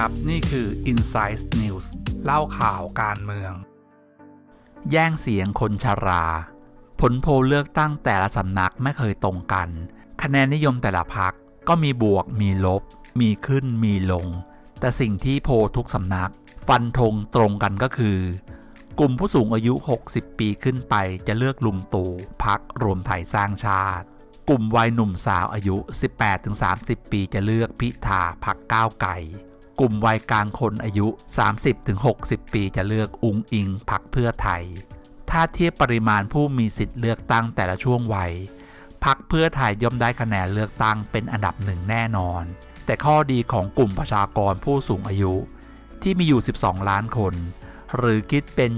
ครับ นี่คือ Insight News เล่าข่าวการเมือง แย่งเสียงคนชรา ผลโพลเลือกตั้งแต่ละสำนักไม่เคยตรงกัน คะแนนนิยมแต่ละพักก็มีบวกมีลบ มีขึ้นมีลง แต่สิ่งที่โพลทุกสำนัก ฟันธงตรงกันก็คือ กลุ่มผู้สูงอายุ 60 ปีขึ้นไปจะเลือกลุงตู่พักรวมไทยสร้างชาติ กลุ่มวัยหนุ่มสาวอายุ 18-30 ปีจะเลือกพิธาพักก้าวไก่ กลุ่มวัยกลางคนอายุ 30-60 ปีจะเลือกอุงอิงพักเพื่อไทย ถ้าเทียบปริมาณผู้มีสิทธิ์เลือกตั้งแต่ละช่วงวัยพักเพื่อไทยย่อมได้คะแนนเลือกตั้งเป็นอันดับหนึ่งแน่นอน แต่ข้อดีของกลุ่มประชากรผู้สูงอายุ ที่มีอยู่ 12 ล้านคน หรือคิดเป็น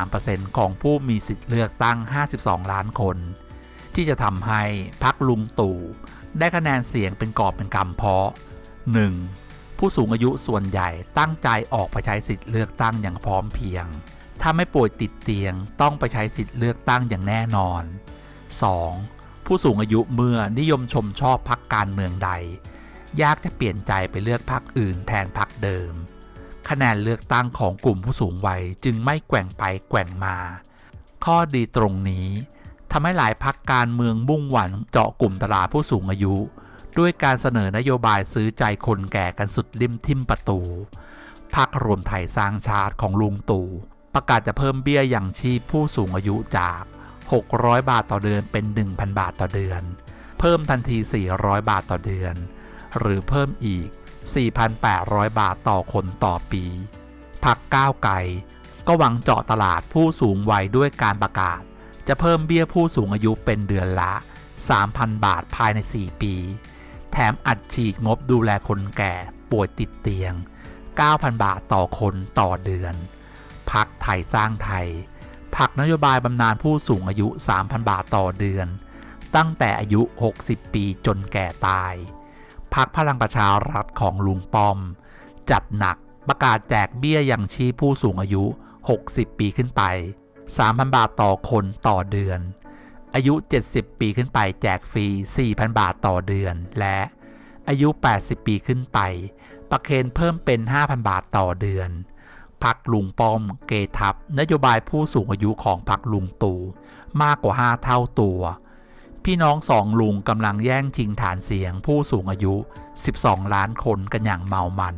23%ของผู้มีสิทธิ์เลือกตั้ง 52 ล้านคน ที่จะทำให้พักลุงตู่ได้คะแนนเสียงเป็นกอบเป็นกำเพาะ 1. ผู้สูงอายุส่วนใหญ่ตั้งใจออกไปใช้สิทธิ์เลือกตั้งอย่างพร้อมเพียง ถ้าไม่ป่วยติดเตียงต้องไปใช้สิทธิ์เลือกตั้งอย่างแน่นอน 2. ผู้สูงอายุเมื่อนิยมชมชอบพักการเมืองใด ยากจะเปลี่ยนใจไปเลือกพักอื่นแทนพักเดิม คะแนนเลือกตั้งของกลุ่มผู้สูงวัยจึงไม่แกว่งไปแกว่งมา ข้อดีตรงนี้ทำให้หลายพักการเมืองมุ่งหวังเจาะกลุ่มตลาดผู้สูงอายุ ด้วยการเสนอนโยบายซื้อใจคนแก่กันสุดริมทิมประตูพักรวมไทยสร้างชาติของลุงตู่ประกาศจะเพิ่มเบี้ยอย่างชีพผู้สูงอายุจาก 600 บาทต่อเดือนเป็น 1,000 บาทต่อเดือน เพิ่มทันที 400 บาทต่อเดือน หรือเพิ่มอีก 4,800 บาทต่อคนต่อปีพักก้าวไกลก็หวังเจาะตลาดผู้สูงวัยด้วยการประกาศ จะเพิ่มเบี้ยผู้สูงอายุเป็นเดือนละ 3,000 บาทภายใน 4 ปี ถมอัดฉีดงบดูแลคนแก่ป่วยติดเตียง 9,000 บาทต่อคนต่อเดือนพักไทยสร้างไทยพักนโยบายบำนาญผู้สูงอายุ 3,000 บาทต่อเดือน ตั้งแต่อายุ 60 ปีจนแก่ตาย พักพลังประชารัฐของลุงปอม จัดหนักประกาศแจกเบี้ยยังชีพผู้สูงอายุ 60 ปีขึ้นไป 3,000 บาทต่อคนต่อเดือน อายุ 70 ปีขึ้นไปแจกฟรี 4,000 บาทต่อเดือน และ อายุ 80 ปีขึ้นไป ประเคนเพิ่มเป็น 5,000 บาทต่อเดือนพักลุงป้อม เกทับ นโยบายผู้สูงอายุของพักลุงตู่มากกว่า 5 เท่าตัว พี่น้องสองลุงกำลังแย่งชิงฐานเสียงผู้สูงอายุ 12 ล้านคนกันอย่างเมามัน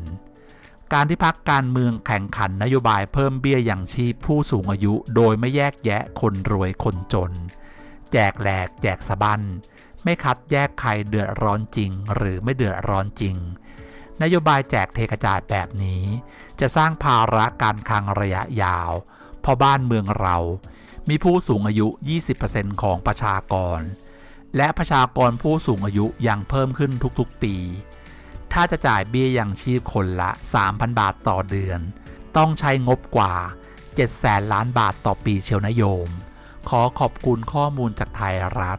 การที่พักการเมืองแข่งขันนโยบายเพิ่มเบี้ยอย่างชีพผู้สูงอายุโดยไม่แยกแยะคนรวยคนจน แจกแหลกแจกสะบัน ไม่คัดแยกใครเดือดร้อนจริง หรือไม่เดือดร้อนจริง นโยบายแจกเทกระจาดแบบนี้ จะสร้างภาระการคลังระยะยาว เพราะบ้านเมืองเรา มีผู้สูงอายุ 20%ของประชากร และประชากรผู้สูงอายุยังเพิ่มขึ้นทุกๆปี ถ้าจะจ่ายเบี้ยยังชีพคนละ 3,000 บาทต่อเดือน ต้องใช้งบกว่า 7 แสนล้านบาทต่อปีเชียวนโยม ขอขอบคุณข้อมูลจากไทยรัฐ